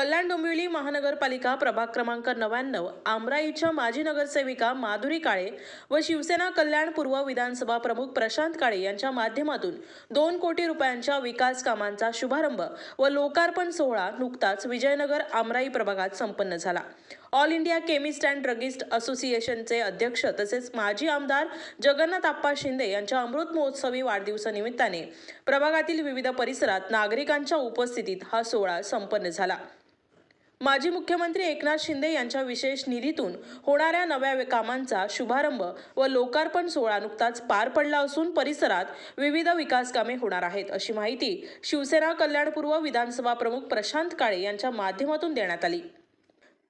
कल्याण डोंबिवली महानगरपालिका प्रभाग क्रमांक नव्याण्णव आमराईच्या माजी नगरसेविका माधुरी काळे व शिवसेना कल्याण पूर्व विधानसभा प्रमुख प्रशांत काळे यांच्या माध्यमातून दोन कोटी रुपयांच्या विकास कामांचा शुभारंभ व लोकार्पण सोहळा नुकताच विजयनगर आमराई प्रभागात संपन्न झाला. All India chemist and druggist असोसिएशनचे अध्यक्ष तसेच माजी आमदार जगन्नाथ आप्पा शिंदे यांच्या अमृत महोत्सवी वाढदिवसानिमित्ताने प्रभागातील विविध परिसरात नागरिकांच्या उपस्थितीत हा सोहळा संपन्न झाला. माजी मुख्यमंत्री एकनाथ शिंदे यांच्या विशेष निधीतून होणाऱ्या नव्या कामांचा शुभारंभ व लोकार्पण सोहळा नुकताच पार पडला असून परिसरात विविध विकास कामे होणार आहेत अशी माहिती शिवसेना कल्याणपूर्व विधानसभा प्रमुख प्रशांत काळे यांच्या माध्यमातून देण्यात आली.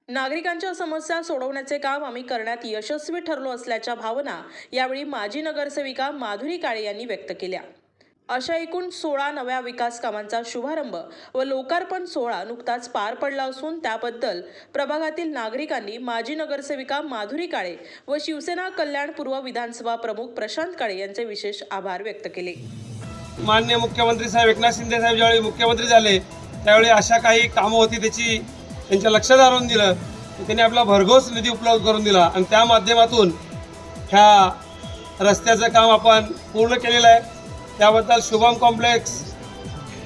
नागरिकांच्या समस्या सोडवण्याचे काम आम्ही करण्यात यशस्वी ठरलो असल्याच्या भावना यावेळी माजी नगरसेविका माधुरी काळे यांनी व्यक्त केल्या. अशा एकूण सोळा नव्या विकास कामांचा शुभारंभ व लोकार्पण सोहळा नुकताच पार पडला असून त्याबद्दल प्रभागातील नागरिकांनी माजी नगरसेविका माधुरी काळे व शिवसेना कल्याण पूर्व विधानसभा प्रमुख प्रशांत काळे यांचे विशेष आभार व्यक्त केले. मान्य मुख्यमंत्री साहेब एकनाथ शिंदे साहेब ज्यावेळी मुख्यमंत्री झाले त्यावेळी अशा काही कामं होती त्याची त्यांच्या लक्षात आणून दिलं. त्यांनी आपला भरघोस निधी उपलब्ध करून दिला आणि त्या माध्यमातून ह्या रस्त्याचं काम आपण पूर्ण केलेलं आहे. त्याबद्दल शुभम कॉम्प्लेक्स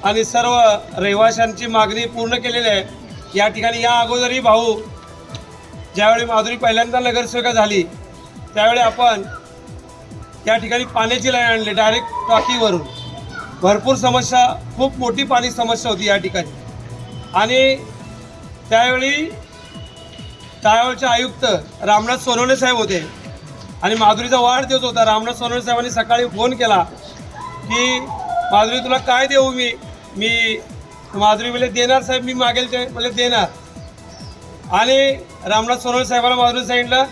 आणि सर्व रहिवाशांची मागणी पूर्ण केलेली आहे. या ठिकाणी या अगोदरही भाऊ ज्यावेळी माधुरी पहिल्यांदा नगरसेविका झाली त्यावेळी आपण त्या ठिकाणी पाण्याची लाईन आणली डायरेक्ट टाकीवरून. भरपूर समस्या खूप मोठी पाणी समस्या होती या ठिकाणी. आणि त्यावेळी त्यावेळचे आयुक्त रामनाथ सोनवणे साहेब होते. आणि माधुरीचा वाढदिवस होता. रामनाथ सोनवणे साहेबांनी सकाळी फोन केला. की माधुरी तुला काय देऊ मी? मी माधुरी म्हणजे देणार साहेब मी मागेल ते. म्हणजे देणार. आणि रामनाथ सोनवणे साहेबांना माधुरी सांगितलं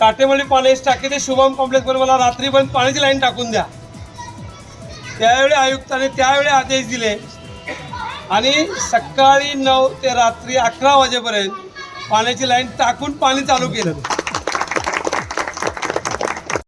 काटेमळी पाण्याची टाकी ते शुभम कॉम्प्लेक्सवर मला रात्री पण पाण्याची लाईन टाकून द्या. त्यावेळी आयुक्ताने त्यावेळी आदेश दिले. आणि सकाळी नऊ ते रात्री अकरा वाजेपर्यंत पाण्याची लाईन टाकून पाणी चालू केलं.